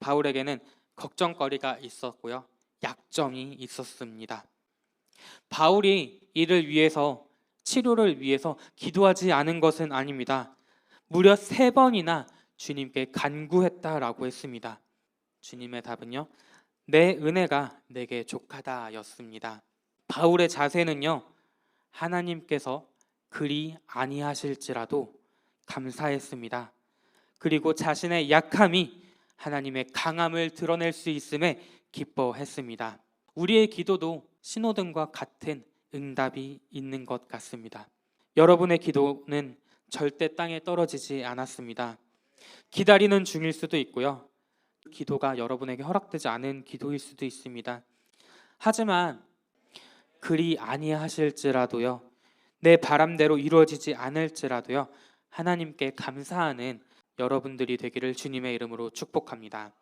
바울에게는 걱정거리가 있었고요. 약점이 있었습니다. 바울이 이를 위해서 치료를 위해서 기도하지 않은 것은 아닙니다. 무려 세 번이나 주님께 간구했다라고 했습니다. 주님의 답은요. 내 은혜가 내게 족하다였습니다. 바울의 자세는요. 하나님께서 그리 아니하실지라도 감사했습니다. 그리고 자신의 약함이 하나님의 강함을 드러낼 수 있음에 기뻐했습니다. 우리의 기도도 신호등과 같은 응답이 있는 것 같습니다. 여러분의 기도는 절대 땅에 떨어지지 않았습니다. 기다리는 중일 수도 있고요. 기도가 여러분에게 허락되지 않은 기도일 수도 있습니다. 하지만 그리 아니하실지라도요. 내 바람대로 이루어지지 않을지라도요. 하나님께 감사하는 여러분들이 되기를 주님의 이름으로 축복합니다.